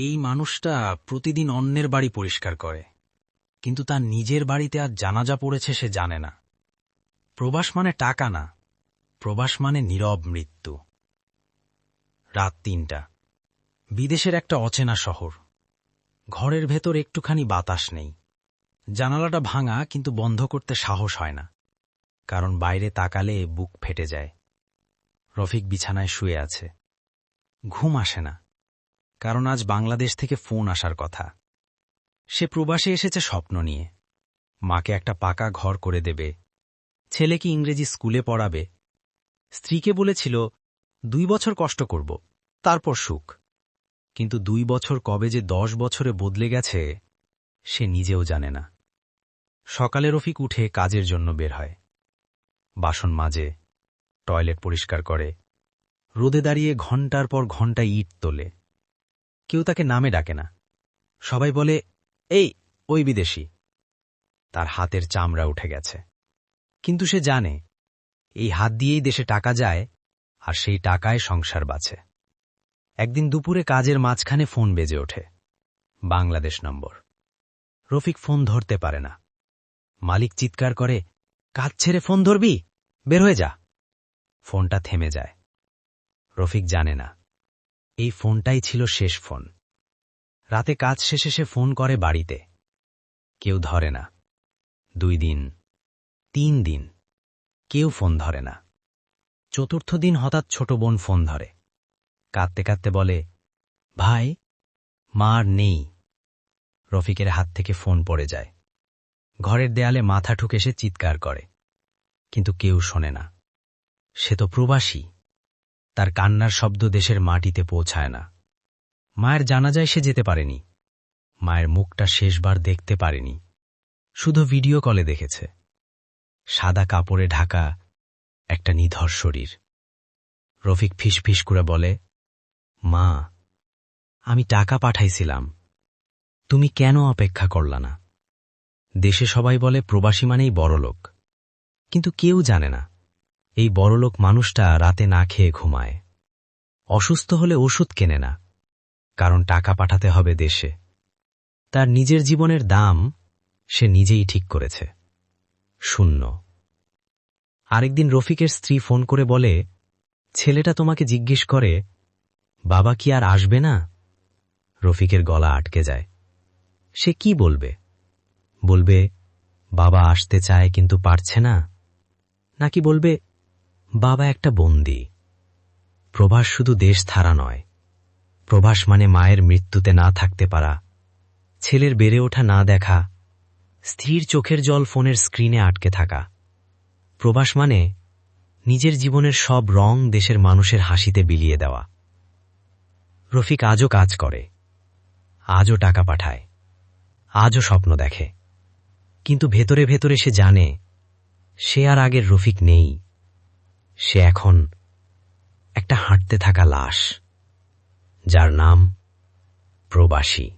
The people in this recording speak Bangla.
এই মানুষটা প্রতিদিন অন্যের বাড়ি পরিষ্কার করে। কিন্তু তার নিজের বাড়িতে আজ জানাজা পড়েছে সে জানে না। প্রবাস মানে টাকা না, প্রবাস মানে নীরব মৃত্যু। রাত তিনটা। বিদেশের একটা অচেনা শহর। ঘরের ভেতর একটুখানি বাতাস নেই। জানালাটা ভাঙা, কিন্তু বন্ধ করতে সাহস হয় না। কারণ বাইরে তাকালে বুক ফেটে যায়। রফিক বিছানায় শুয়ে আছে। ঘুম আসে না। কারণ আজ বাংলাদেশ থেকে ফোন আসার কথা। সে প্রবাসে এসেছে স্বপ্ন নিয়ে। মাকে একটা পাকা ঘর করে দেবে। ছেলেকে ইংরেজি স্কুলে পড়াবে। স্ত্রীকে বলেছিল, দুই বছর কষ্ট করব, তারপর সুখ। কিন্তু দুই বছর কবে যে দশ বছরে বদলে গেছে, সে নিজেও জানে না। সকালে রফিক উঠে কাজের জন্য বের হয়। বাসন মাজে, টয়লেট পরিষ্কার করে। রোদে দাঁড়িয়ে ঘণ্টার পর ঘণ্টা ইট তোলে। কেউ তাকে নামে ডাকে না। সবাই বলে, এই, ওই বিদেশি। তার হাতের চামড়া উঠে গেছে। কিন্তু সে জানে, এই হাত দিয়েই দেশে টাকা যায় আর সেই টাকায় সংসার বাঁচে। একদিন দুপুরে কাজের মাঝখানে ফোন বেজে ওঠে। বাংলাদেশ নম্বর। রফিক ফোন ধরতে পারে না। মালিক চিৎকার করে, কাজ ছেড়ে ফোন ধরবি? বের হয়ে যা। ফোনটা থেমে যায়। রফিক জানে না। এই ফোনটাই ছিল শেষ ফোন। রাতে কাজ শেষে সে ফোন করে বাড়িতে। কেউ ধরে না। দুই দিন, তিন দিন, কেউ ফোন ধরে না। চতুর্থ দিন হঠাৎ ছোট বোন ফোন ধরে। কাঁদতে কাঁদতে বলে, ভাই মার নেই। রফিকের হাত থেকে ফোন পড়ে যায়। ঘরের দেয়ালে মাথা ঠুকে সে চিৎকার করে। কিন্তু কেউ শোনে না। সে তো প্রবাসী। তার কান্নার শব্দ দেশের মাটিতে পৌঁছায় না। মায়ের জানাজায় সে যেতে পারেনি। মায়ের মুখটা শেষবার দেখতে পারেনি। শুধু ভিডিও কলে দেখেছে। সাদা কাপড়ে ঢাকা একটা নিধর শরীর। রফিক ফিস করে বলে, মা, আমি টাকা পাঠাইছিলাম। তুমি কেন অপেক্ষা করলা না? দেশে সবাই বলে, প্রবাসী মানেই বড়লোক। কিন্তু কেউ জানে না। এই বড়লোক মানুষটা রাতে না খেয়ে ঘুমায়। অসুস্থ হলে ওষুধ কেনে না, কারণ টাকা পাঠাতে হবে দেশে। তার নিজের জীবনের দাম সে নিজেই ঠিক করেছে। শূন্য। আরেকদিন রফিকের স্ত্রী ফোন করে বলে, ছেলেটা তোমাকে জিজ্ঞেস করে, বাবা কি আর আসবে না? রফিকের গলা আটকে যায়। সে কি বলবে? বলবে, বাবা আসতে চায় কিন্তু পারছে না। নাকি বলবে বাবা একটা বন্দি। প্রবাস শুধু দেশ থারা নয়। প্রবাস মানে মায়ের মৃত্যুতে না থাকতে পারা। ছেলের বেড়ে ওঠা না দেখা। স্ত্রীর চোখের জল ফোনের স্ক্রিনে আটকে থাকা। প্রবাস মানে নিজের জীবনের সব রং দেশের মানুষের হাসিতে বিলিয়ে দেওয়া। রফিক আজও কাজ করে। আজও টাকা পাঠায়। আজও স্বপ্ন দেখে। কিন্তু ভেতরে ভেতরে সে জানে, সে আর আগের রফিক নেই। সে এখন একটা হাঁটতে থাকা লাশ যার নাম প্রবাসী।